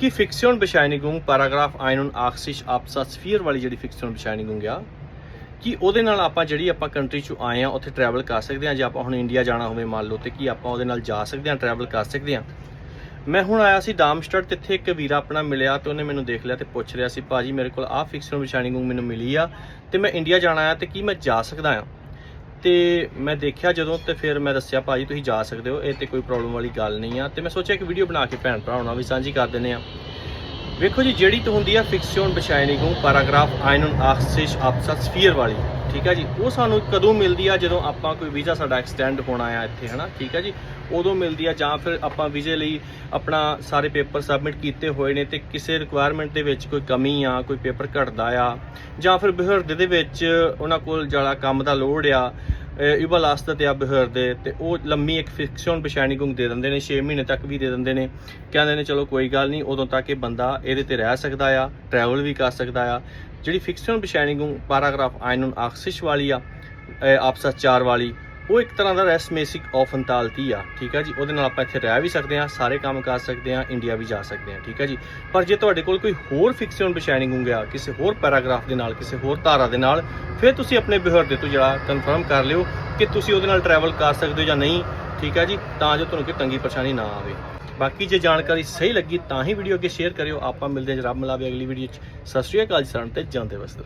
ਕਿ fiction Bescheinigung paragraph 81 absatz 4 ਵਾਲੀ ਜਿਹੜੀ ਫਿਕਸ਼ਨ Bescheinigung ਆ ਕਿ ਉਹਦੇ ਨਾਲ ਆਪਾਂ ਜਿਹੜੀ ਆਪਾਂ ਕੰਟਰੀ ਚੋਂ ਆਏ ਆ ਉੱਥੇ ਟਰੈਵਲ ਕਰ ਸਕਦੇ ਆ ਜੇ ਆਪਾਂ ਹੁਣ ਇੰਡੀਆ ਜਾਣਾ ਹੋਵੇ ਮੰਨ ਲਓ ਤੇ ਕੀ ਆਪਾਂ ਉਹਦੇ ਨਾਲ ਜਾ ਸਕਦੇ ਆ ਟਰੈਵਲ ਕਰ ਸਕਦੇ ਆ ਮੈਂ ਹੁਣ ਆਇਆ ਸੀ ਡਾਮਸਟਡ ਤੇ ਇੱਥੇ ਇੱਕ ਵੀਰਾ ਆਪਣਾ ਮਿਲਿਆ ਤੇ ਉਹਨੇ ਮੈਨੂੰ ਦੇਖ ਲਿਆ ਤੇ ਪੁੱਛ ਰਿਹਾ ਸੀ ਭਾਜੀ ਮੇਰੇ ਕੋਲ ਆਹ ਫਿਕਸ਼ਨ ਗੁੰਗ ਮੈਨੂੰ ਮਿਲੀ ਆ ਤੇ ਮੈਂ ਇੰਡੀਆ ਜਾਣਾ ਆ ਤੇ ਕੀ ਮੈਂ ਜਾ ਸਕਦਾ ਆ ਤੇ ਮੈਂ ਦੇਖਿਆ ਜਦੋਂ ਤੇ ਫਿਰ ਮੈਂ ਦੱਸਿਆ, ਭਾਜੀ, ਤੁਸੀਂ ਜਾ ਸਕਦੇ ਹੋ, ਇਹ ਤੇ ਕੋਈ ਪ੍ਰੋਬਲਮ ਵਾਲੀ ਗੱਲ ਨਹੀਂ ਆ। ਤੇ ਮੈਂ ਸੋਚਿਆ ਇੱਕ ਵੀਡੀਓ ਬਣਾ ਕੇ ਭੈਣ ਭਰਾਵਾਂ ਨਾਲ ਵੀ ਸਾਂਝੀ ਕਰ ਦਿੰਦੇ ਆ ਵੇਖੋ ਜੀ, ਜਿਹੜੀ ਤਾਂ ਹੁੰਦੀ ਆ ਫਿਕਸ਼ਨ Bescheinigung ਪੈਰਾਗ੍ਰਾਫ 81 absatz 4 ਵਾਲੀ। ਠੀਕ ਆ ਜੀ? ਉਹ ਸਾਨੂੰ ਕਦੋਂ ਮਿਲਦੀ ਆ? ਜਦੋਂ ਆਪਾਂ ਕੋਈ ਵੀਜ਼ਾ ਸਾਡਾ ਐਕਸਟੈਂਡ ਹੋਣਾ ਆ ਇੱਥੇ, ਹਨਾ? ਠੀਕ ਆ ਜੀ? ਉਦੋਂ ਮਿਲਦੀ ਆ ਜਾਂ ਫਿਰ ਆਪਾਂ ਵੀਜ਼ੇ ਲਈ ਆਪਣਾ ਸਾਰੇ ਪੇਪਰ ਸਬਮਿਟ ਕੀਤੇ ਹੋਏ ਨੇ ਤੇ ਕਿਸੇ ਰਿਕੁਆਇਰਮੈਂਟ ਦੇ ਵਿੱਚ ਕੋਈ ਕਮੀ ਆ, ਕੋਈ ਪੇਪਰ ਘਟਦਾ ਆ, ਜਾਂ ਫਿਰ ਬਿਹਰਦੇ ਦੇ ਵਿੱਚ ਉਹਨਾਂ ਕੋਲ ਜਿਹੜਾ ਕੰਮ ਦਾ ਲੋਡ ਆ ਇਬਲਾਸਤ ਤੇ ਆ ਬਿਹਰਦੇ ਤੇ ਉਹ ਲੰਮੀ ਇੱਕ ਫਿਕਸ਼ਨ Bescheinigung ਦੇ ਦਿੰਦੇ ਨੇ 6 ਮਹੀਨੇ ਤੱਕ ਵੀ ਦੇ ਦਿੰਦੇ ਨੇ। ਕਹਿੰਦੇ ਨੇ, ਚਲੋ ਕੋਈ ਗੱਲ ਨਹੀਂ, ਉਦੋਂ ਤੱਕ ਇਹ ਬੰਦਾ ਇਹਦੇ ਤੇ ਰਹਿ ਸਕਦਾ ਆ ਟਰੈਵਲ ਵੀ ਕਰ ਸਕਦਾ ਆ। ਜਿਹੜੀ ਫਿਕਸ਼ਨ Bescheinigung ਪੈਰਾਗ੍ਰਾਫ 81 ਵਾਲੀ ਆ ਆਪਸਾ 4 ਵਾਲੀ, ਉਹ ਇੱਕ ਤਰ੍ਹਾਂ ਦਾ ਰੈਸਮੇਸਿਕ ਆਫਨਤਾਲਤੀ ਆ, ਠੀਕ ਆ ਜੀ? ਉਹਦੇ ਨਾਲ ਆਪਾਂ ਇੱਥੇ ਰਹਿ ਵੀ ਸਕਦੇ ਆ ਸਾਰੇ ਕੰਮ ਕਰ ਸਕਦੇ ਆ ਇੰਡੀਆ ਵੀ ਜਾ ਸਕਦੇ ਆ ਠੀਕ ਆ ਜੀ? ਪਰ ਜੇ ਤੁਹਾਡੇ ਕੋਲ ਕੋਈ ਹੋਰ ਫਿਕਸ਼ਨ ਬਿਸ਼ੈਨਿੰਗ ਆ ਕਿਸੇ ਹੋਰ ਪੈਰਾਗ੍ਰਾਫ ਦੇ ਨਾਲ, ਕਿਸੇ ਹੋਰ ਧਾਰਾ ਦੇ ਨਾਲ, ਫਿਰ ਤੁਸੀਂ ਆਪਣੇ ਬਿਹਰ ਦੇ ਤੋਂ ਜਿਹੜਾ ਕਨਫਰਮ ਕਰ ਲਿਓ ਕਿ ਤੁਸੀਂ ਉਹਦੇ ਨਾਲ ਟਰੈਵਲ ਕਰ ਸਕਦੇ ਹੋ ਜਾਂ ਨਹੀਂ, ਠੀਕ ਹੈ ਜੀ? ਤਾਂ ਜੋ ਤੁਹਾਨੂੰ ਕੋਈ ਤੰਗੀ ਪਰੇਸ਼ਾਨੀ ਨਾ ਆਵੇ। ਬਾਕੀ ਜੇ ਜਾਣਕਾਰੀ ਸਹੀ ਲੱਗੀ ਤਾਂ ਹੀ ਵੀਡੀਓ ਅੱਗੇ ਸ਼ੇਅਰ ਕਰਿਓ। ਆਪਾਂ ਮਿਲਦੇ ਹਾਂ ਜਰਾਬ ਮਲਾਵੇ ਅਗਲੀ ਵੀਡੀਓ 'ਚ। ਸਤਿ ਸ਼੍ਰੀ ਅਕਾਲ ਜੀ, ਸਾਰਿਆਂ ਤੇ ਜਾਂਦੇ ਵਸਤਰ।